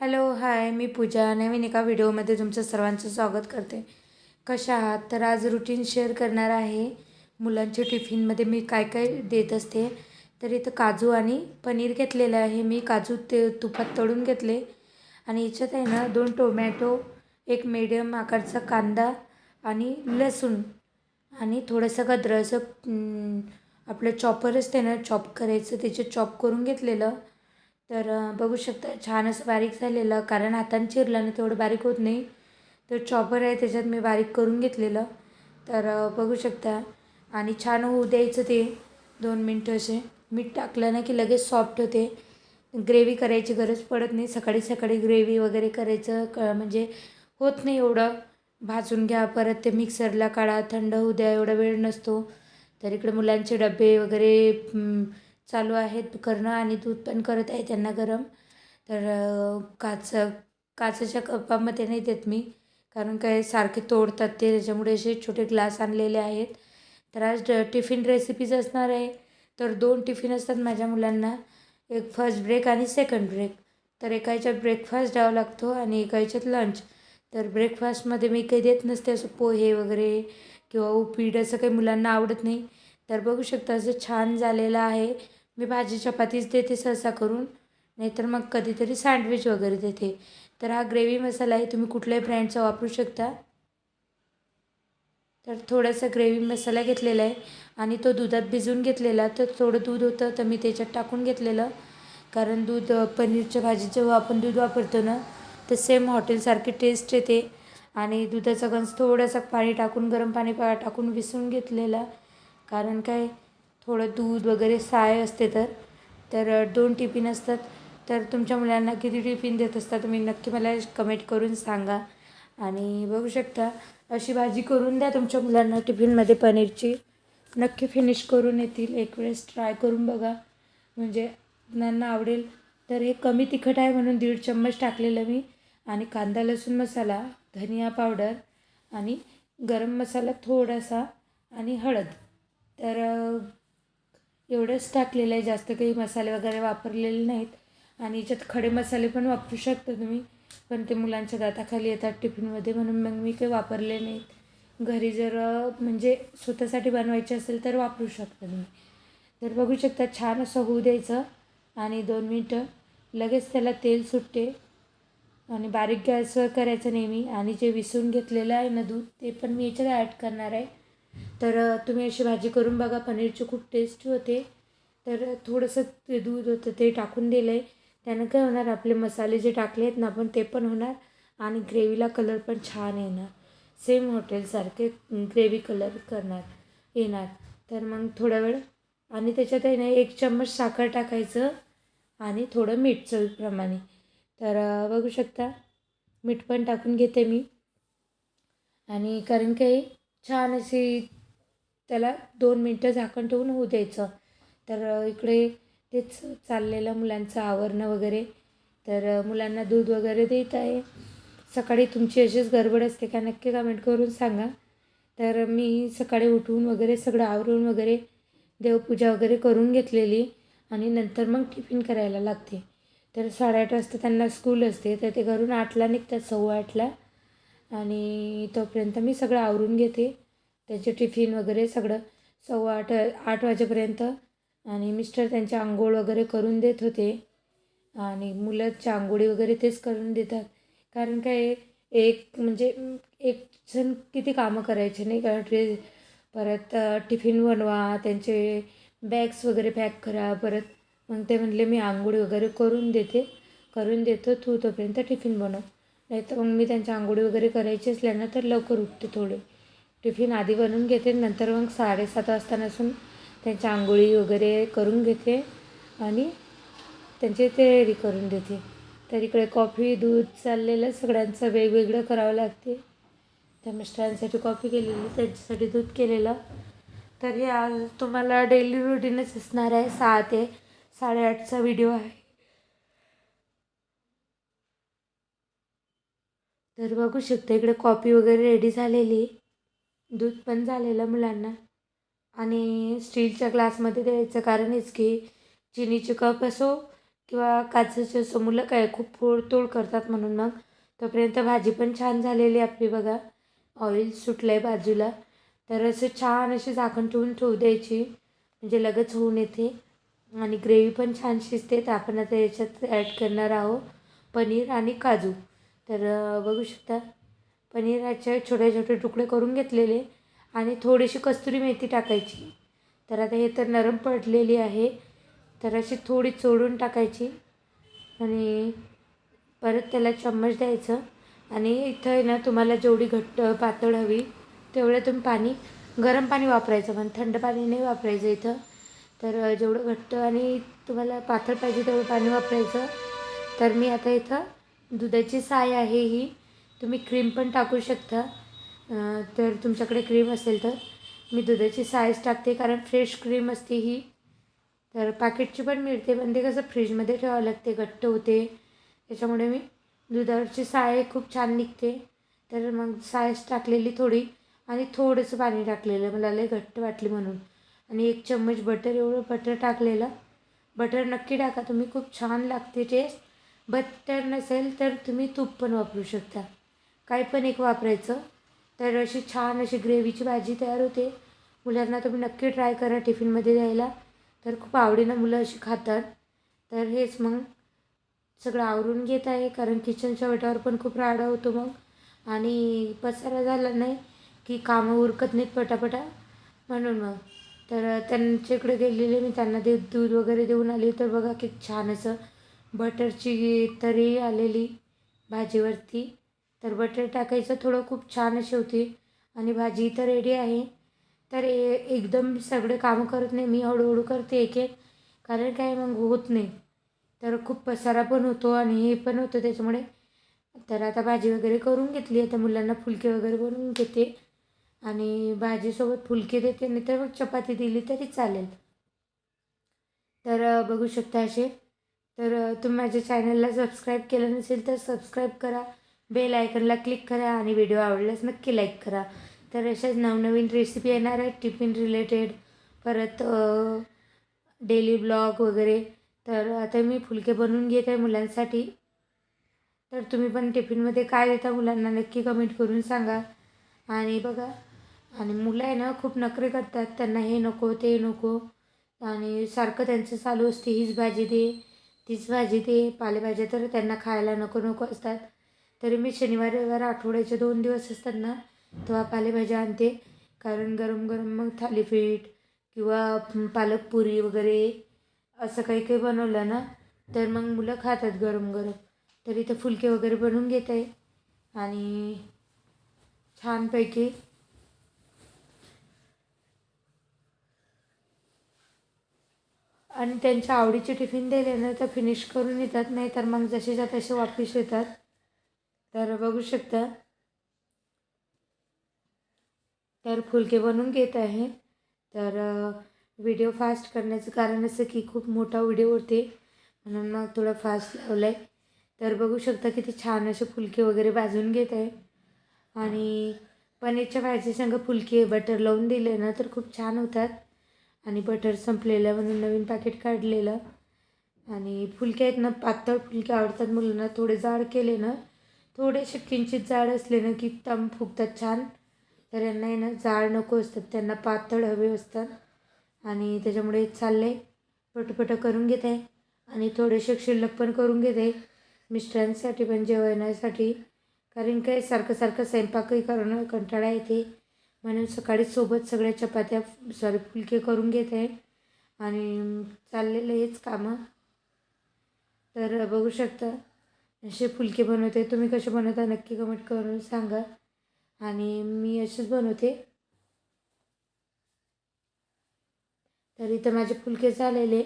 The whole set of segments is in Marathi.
हॅलो हाय मी पूजा. नवीन एका व्हिडिओमध्ये तुमचं सर्वांचं स्वागत करते. कशा आहात? तर आज रुटीन शेअर करणार आहे. मुलांच्या टिफिनमध्ये मी काय काय देत असते? तर इथं काजू आणि पनीर घेतलेलं आहे. मी काजू ते तुपात तळून घेतले. आणि याच्यात आहे ना दोन टोमॅटो एक मीडियम आकारचा कांदा आणि लसूण. आणि थोडंसं गद्र असं आपलं चॉपर असते ना चॉप करायचं त्याचे चॉप करून घेतलेलं. तर बघू शकता छान असं बारीक झालेलं कारण हाताने चिरलं ना तेवढं बारीक होत नाही. तर चॉपर आहे त्याच्यात मी बारीक करून घेतलेलं. तर बघू शकता. आणि छान होऊ द्यायचं ते. दोन मिनटं असे. मीठ टाकलं ना की लगेच सॉफ्ट होते. ग्रेव्ही करायची गरज पडत नाही. सकाळी सकाळी ग्रेव्ही वगैरे करायचं क म्हणजे होत नाही एवढं. भाजून घ्या. परत ते मिक्सरला काढा. थंड होऊ द्या. एवढा वेळ नसतो. तर इकडे मुलांचे डबे वगैरे चालू आहेत करणं आणि दूध पण करत आहे त्यांना गरम. तर काच काचेच्या कपामध्ये नाही देत मी कारण काय सारखे तोडतात ते त्याच्यामुळे असे छोटे ग्लास आणलेले आहेत. तर आज टिफिन रेसिपीज असणार आहे. तर दोन टिफिन असतात माझ्या मुलांना एक फर्स्ट ब्रेक आणि सेकंड ब्रेक तर एका ह्याच्यात ब्रेकफास्ट द्यावा लागतो आणि एका ह्याच्यात लंच तर ब्रेकफास्टमध्ये मी काही देत नसते असं पोहे वगैरे किंवा उपीट असं काही मुलांना आवडत नाही. तर बघू शकता असं छान झालेलं आहे. मी भाजी चपातीच देते सहसा करून. नाहीतर मग कधीतरी सँडविच वगैरे देते. तर हा ग्रेव्ही मसाला आहे तुम्ही कुठल्याही ब्रँडचा वापरू शकता. तर थोडासा ग्रेव्ही मसाला घेतलेला आहे आणि तो दुधात भिजवून घेतलेला. तर थोडं दूध होतं तर मी त्याच्यात टाकून घेतलेलं. कारण दूध पनीरच्या भाजीत जेव्हा आपण दूध वापरतो ना तर सेम हॉटेलसारखी टेस्ट येते. आणि दुधाचा गंज थोडासा पाणी टाकून गरम पाणी पा टाकून विसरून घेतलेला. कारण काय थोडं दूध वगैरे साय असते तर तर दोन टिफिन असतात. तर तुमच्या मुलांना किती टिफिन देत असता तुम्ही नक्की मला कमेंट करून सांगा. आणि बघू शकता अशी भाजी करून द्या तुमच्या मुलांना टिफिनमध्ये पनीरची. नक्की फिनिश करून येतील. एक वेळेस ट्राय करून बघा. म्हणजे मुलांना आवडेल. तर हे कमी तिखट आहे म्हणून दीड चम्मच टाकलेलं मी. आणि कांदा लसूण मसाला धनिया पावडर आणि गरम मसाला थोडासा आणि हळद. तर एवढंच टाकलेलं आहे. जास्त काही मसाले वगैरे वापरलेले नाहीत. आणि याच्यात खडे मसाले पण वापरू शकता तुम्ही. पण ते मुलांच्या दाताखाली येतात टिफिनमध्ये म्हणून मग मी काही वापरले नाहीत. घरी जर म्हणजे स्वतःसाठी बनवायचे असेल तर वापरू शकता तुम्ही. तर बघू शकता छान असं होऊ द्यायचं. आणि दोन मिनटं. लगेच त्याला तेल सुटते. आणि बारीक गॅसवर करायचं नेहमी. आणि जे विसून घेतलेलं आहे ना दूध ते पण मी याच्यात ॲड करणार आहे. तर तुम्ही अशी भाजी करून बघा पनीरची खूप टेस्टी होते. तर थोडंसं ते दूध होतं ते टाकून दिलं आहे त्यानं काय होणार आपले मसाले जे टाकले आहेत ना आपण ते पण होणार आणि ग्रेव्हीला कलर पण छान येणार. सेम हॉटेलसारखे ग्रेव्ही कलर करणार येणार. तर मग थोडा वेळ आणि त्याच्यात आहे ना एक चम्मच साखर टाकायचं आणि थोडं मीठ चवीप्रमाणे. तर बघू शकता मीठ पण टाकून घेते मी. आणि कारण काही छान अशी त्याला दोन मिनटं झाकण ठेवून होऊ द्यायचं. तर इकडे तेच चाललेलं मुलांचं आवरणं वगैरे. तर मुलांना दूध वगैरे देत आहे. सकाळी तुमची अशीच गडबड असते का? नक्की कमेंट करून सांगा. तर मी सकाळी उठून वगैरे सगळं आवरून वगैरे देवपूजा वगैरे करून घेतलेली आणि नंतर मग टिफिन करायला लागते. तर साडेआठ वाजता त्यांना स्कूल असते. तर ते घरून आठला निघतात सव्वा आठला. आणि तोपर्यंत मी सगळं आवरून घेते. त्याचे टिफिन वगैरे सगळं. सव्वा आठ आठ वाजेपर्यंत आणि मिस्टर त्यांच्या आंघोळ वगैरे करून देत होते. आणि मुलांच्या आंघोळी वगैरे तेच करून देतात. कारण काय एक म्हणजे एक जण किती कामं करायचे नाही का? ड्रेस परत टिफिन बनवा त्यांचे बॅग्स वगैरे पॅक करा परत मग ते म्हणले मी आंघोळी वगैरे करून देते. करून देतो तू तोपर्यंत टिफिन बनव. नाहीतर मग मी त्यांच्या आंघोळी वगैरे करायची असल्यानं तर लवकर उठते थोडे. टिफिन आधी बनवून घेते नंतर मग साडेसात वाजता नसून त्यांच्या आंघोळी वगैरे करून घेते आणि त्यांची तयारी करून देते. तर इकडे कॉफी दूध चाललेलं सगळ्यांचं वेगवेगळं करावं लागते. त्या मिस्टरांसाठी कॉफी केलेली त्यांच्यासाठी दूध केलेलं. तर हे आज तुम्हाला डेली रुटीनच असणार आहे. सहा ते साडेआठचा व्हिडिओ आहे. तर बघू शकता इकडे कॉफी वगैरे रेडी झालेली दूध पण झालेलं मुलांना. आणि स्टीलच्या ग्लासमध्ये द्यायचं कारण हेच की चिनीचे कप असो किंवा काचेचे असं मुलं काय खूप फोडतोड करतात म्हणून मग. तोपर्यंत भाजी पण छान झालेली आहे आपली बघा. ऑइल सुटलं आहे बाजूला. तर असं छान अशी झाकण ठेवून ठेवू द्यायची. म्हणजे लगेच होऊन येते. आणि ग्रेव्ही पण छान शिजते. तर आपण आता याच्यात ॲड करणार आहोत. पनीर आणि काजू. तर बघू शकता. पनीराचे छोटे छोटे तुकडे करून घेतलेले आणि थोडीशी कस्तुरी मेथी टाकायची. तर आता हे तर नरम पडलेली आहे. तर अशी थोडी चोडून टाकायची आणि परत त्याला चम्मच द्यायचं. आणि इथं आहे ना तुम्हाला जेवढी घट्ट पातळ हवी तेवढं तुम्ही पाणी गरम पाणी वापरायचं. पण थंड पाणी नाही वापरायचं इथं. तर जेवढं घट्ट आणि तुम्हाला पातळ पाहिजे तेवढं पाणी वापरायचं. तर मी आता इथं दुधाची साय आहे ही. तुम्ही क्रीम पण टाकू शकता. तर तुमच्याकडे क्रीम असेल तर. मी दुधाची सायज टाकते कारण फ्रेश क्रीम असते ही. तर पॅकेटची पण मिळते पण ते कसं फ्रीजमध्ये ठेवावं लागते घट्ट होते. त्याच्यामुळे मी दुधावरची साय खूप छान निघते. तर मग सायज टाकलेली थोडी आणि थोडंसं पाणी टाकलेलं. मला लय घट्ट वाटली म्हणून. आणि एक चम्मच बटर एवढं बटर टाकलेलं. बटर नक्की टाका. तुम्ही खूप छान लागते टेस्ट बटर नसेल तर तुम्ही तूप पण वापरू शकता. काही पण एक वापरायचं. तर अशी छान अशी ग्रेव्हीची भाजी तयार होते. मुलांना तुम्ही नक्की ट्राय करा टिफिनमध्ये द्यायला. तर खूप आवडीनं मुलं अशी खातात. तर हेच मग सगळं आवरून घेत आहे. कारण किचनच्या वेटावर पण खूप राडा होतो मग. आणि पसारा झाला नाही की कामं उरकत नाहीत पटापटा. म्हणून मग. तर त्यांच्याकडे गेलेले मी त्यांना दे दूध वगैरे देऊन आले. तर बघा की छान असं बटरची तरी आलेली भाजीवरती. तर बटर टाकायचं थोडं खूप छान अशी होती. आणि भाजी इथं रेडी आहे. तर ए एकदम सगळे कामं करत नाही. मी हळूहळू करते एक एक कारण काय मग होत नाही. तर खूप पसारा पण होतो आणि हे पण होतं त्याच्यामुळे. तर आता भाजी वगैरे करून घेतली. आता मुलांना फुलके वगैरे बनवून घेते. आणि भाजीसोबत फुलके देते. नाही तर मग चपाती दिली तरी चालेल. तर बघू शकता असे. तर तुम्ही माझ्या चॅनलला सबस्क्राईब केलं नसेल तर सबस्क्राईब करा बेल आयकनला क्लिक करा आणि व्हिडिओ आवडल्यास नक्की लाईक करा. तर अशाच नवनवीन रेसिपी येणार आहेत टिफिन रिलेटेड परत डेली ब्लॉग वगैरे. तर आता मी फुलके बनवून घेत आहे मुलांसाठी. तर तुम्ही पण टिफिनमध्ये काय देता मुलांना नक्की कमेंट करून सांगा. आणि बघा आणि मुलं आहे ना खूप नखरे करतात त्यांना हे नको ते नको. आणि सारखं त्यांचं चालू असते हीच भाजी दे. तीच भाजी ते पालेभाज्या तर त्यांना खायला नको नको असतात. तरी मी शनिवार रविवार आठवड्याचे दोन दिवस असतात ना तेव्हा पालेभाज्या आणते. कारण गरम गरम मग थालीपीठ किंवा पालक पुरी वगैरे असं काही काही बनवलं ना तर मग मुलं खातात गरम गरम. तर इथं फुलके वगैरे बनवून घेत. आहे आणि छानपैकी आणि त्यांच्या आवडीचे टिफिन दिले ना तर फिनिश करून येतात. नाही तर मग जसेच्या तसे वापिस येतात. तर बघू शकता. तर फुलके बनवून घेत आहे. तर व्हिडिओ फास्ट करण्याचं कारण असं की खूप मोठा व्हिडिओ होते. म्हणून मग थोडं फास्ट लावलं आहे तर बघू शकता किती छान असे फुलके वगैरे भाजून घेत आहे. आणि पनीरच्या भाजीसंग फुलके बटर लावून दिले ना तर खूप छान होतात. आणि बटर संपलेलं म्हणून नवीन पॅकेट काढलेलं. आणि फुलके आहेत ना पातळ फुलके आवडतात मुलांना. थोडे जाड केले ना थोडेसे किंचित जाड असले ना की तम फुगतात छान. तर यांना आहे ना जाड नको असतात. त्यांना पातळ हवे असतात. आणि त्याच्यामुळे चालले पटपट करून घेत. आहे आणि थोडेसे शिल्लक पण करून घेत. आहे मिस्टरांसाठी पण जेवणासाठी. कारण काय सारखं सारखं स्वयंपाकही करणं कंटाळा येते. म्हणून सकाळी सोबत सगळ्या चपात्या सॉरी फुलके करून घेत. आहे आणि चाललेलं हेच कामं. तर बघू शकता असे फुलके बनवते. तुम्ही कसे बनवता नक्की कमेंट करून सांगा. आणि मी असेच बनवते. तर इथं माझे फुलके झालेले.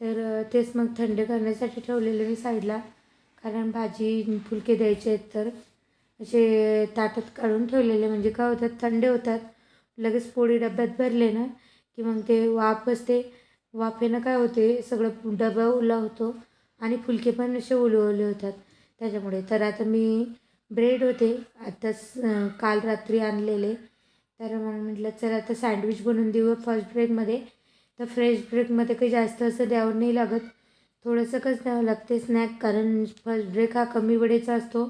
तर तेच मग थंड करण्यासाठी ठेवलेले मी साईडला कारण भाजी फुलके द्यायचे आहेत तर. असे ताटात काढून ठेवलेले म्हणजे काय होतात थंडे होतात. लगेच पोळी डब्यात भरले ना की मग ते वाफ असते. वाफेनं काय होते सगळं डबा ओला होतो आणि फुलके पण असे ओले ओले होतात. त्याच्यामुळे तर आता मी ब्रेड होते आत्ताच काल रात्री आणलेले. तर मग म्हटलं चल आता सँडविच बनवून देऊ फर्स्ट ब्रेकमध्ये तर फ्रेश ब्रेकमध्ये काही जास्त असं द्यावं नाही लागत. थोडंसं कसं द्यावं लागते स्नॅक कारण फर्स्ट ब्रेक हा कमी वेळेचा असतो.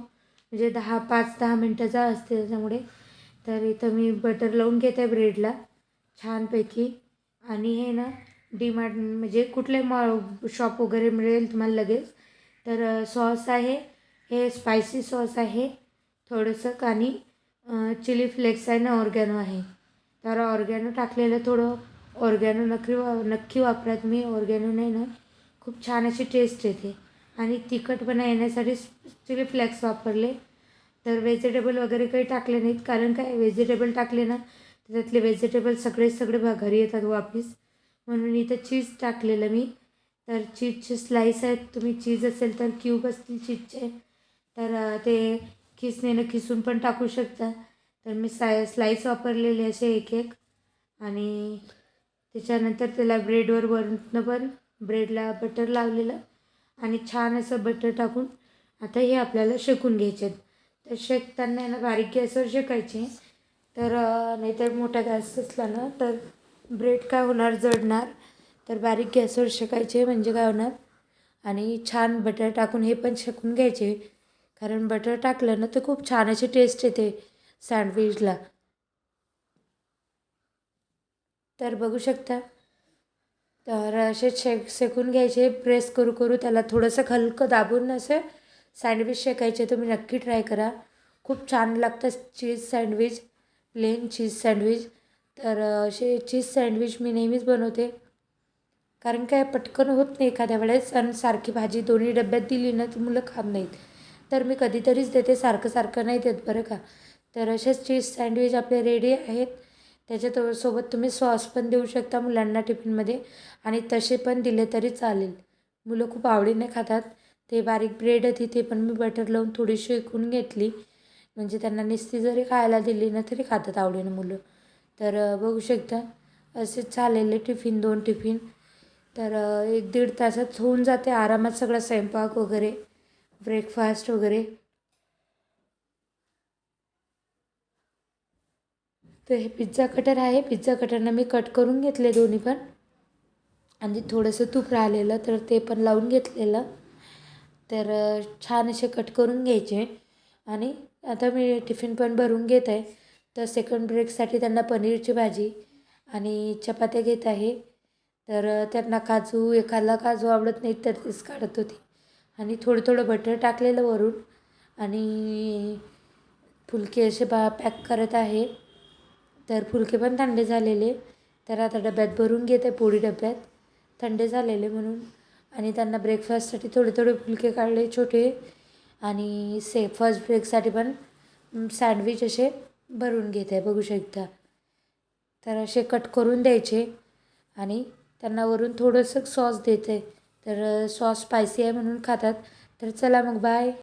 म्हणजे दहा पाच दहा मिनटाचा असते त्याच्यामुळे. तर इथं मी बटर लावून घेते ब्रेडला छानपैकी. आणि हे ना डीमार्ट म्हणजे कुठले मॉ शॉप वगैरे मिळेल तुम्हाला लगेच. तर सॉस आहे. हे स्पायसी सॉस आहे. थोडंसं आणि चिली फ्लेक्स आहे ना ऑर्गॅनो आहे. तर ऑर्गॅनो टाकलेलं थोडं. ऑर्गॅनो नक्की वा नक्की वापरा तुम्ही. ऑर्गॅनो नाही ना खूप छान अशी टेस्ट येते. आणि तिखटपणा येण्यासाठी चिली फ्लॅक्स वापरले. तर व्हेजिटेबल वगैरे काही टाकले नाहीत. कारण काय व्हेजिटेबल टाकले ना त्यातले व्हेजिटेबल सगळे सगळे बा घरी येतात वापस. म्हणून इथं चीज टाकलेलं मी. तर चीजचे स्लाईस आहेत. तुम्ही चीज असेल तर क्यूब असतील चीजचे तर ते खिसणीनं खिसून पण टाकू शकता. तर मी साय स्लाईस वापरलेले असे एक एक. आणि त्याच्यानंतर त्याला ब्रेडवर वरून पण ब्रेडला बटर लावलेलं. आणि छान असं बटर टाकून आता हे आपल्याला शेकून घ्यायचे आहेत तर शेकताना यांना ना बारीक गॅसवर शेकायचे. तर नाहीतर मोठा गॅस असला ना तर ब्रेड काय होणार? जडणार तर बारीक गॅसवर शेकायचे म्हणजे काय होणार? आणि छान बटर टाकून हे पण शेकून घ्यायचे. कारण बटर टाकलं ना तर खूप छान अशी टेस्ट येते सँडविचला तर बघू शकता. तर असे शेक शेकून घ्यायचे प्रेस करू करू त्याला थोडंसं हलकं दाबून असे सँडविच शेकायचे तुम्ही नक्की ट्राय करा. खूप छान लागतं cheese sandwich plain cheese sandwich तर असे चीज सँडविच मी नेहमीच बनवते. कारण काय पटकन होत नाही एखाद्या वेळेस आणि सारखी भाजी दोन्ही डब्यात दिली ना तर मुलं खात नाहीत. तर मी कधीतरीच देते सारखं सारखं नाही देत बरं का. तर असेच चीज सँडविच आपले रेडी आहेत. त्याच्यात सोबत तुम्ही सॉस पण देऊ शकता मुलांना टिफिनमध्ये आणि तसे पण दिले तरी चालेल. मुलं खूप आवडीने खातात. ते बारीक ब्रेड होती ते पण मी बटर लावून थोडीशी विकून घेतली. म्हणजे त्यांना निस्ती जरी खायला दिली ना तरी खातात आवडीनं मुलं. तर बघू शकता. असेच झालेले टिफिन दोन टिफिन. तर एक दीड तासात होऊन जाते. आरामात सगळा स्वयंपाक वगैरे ब्रेकफास्ट वगैरे. तर हे पिझ्झा कटर आहे. पिझ्झा कटरनं मी कट करून घेतले दोन्ही पण. आणि थोडंसं तूप राहिलेलं तर ते पण लावून घेतलेलं. तर छान असे कट करून घ्यायचे. आणि आता मी टिफिन पण भरून घेत आहे. तर सेकंड ब्रेकसाठी त्यांना पनीरची भाजी आणि चपात्या घेत आहे. तर त्यांना काजू एखादा काजू आवडत नाही तर तेच काढत होती. आणि थोडं थोडं बटर टाकलेलं वरून. आणि फुलके असे बा पॅक करत आहे. तर फुलके पण थंडे झालेले. तर आता डब्यात भरून घेते पोळी डब्यात. थंडे झालेले म्हणून. आणि त्यांना ब्रेकफास्टसाठी थोडे थोडे फुलके काढले छोटे. आणि से फर्स्ट ब्रेकसाठी पण सँडविच असे भरून घेत आहे बघू शकता. तर असे कट करून द्यायचे. आणि त्यांना वरून थोडंसं सॉस देते. तर सॉस स्पायसी आहे म्हणून खातात. तर चला मग बाय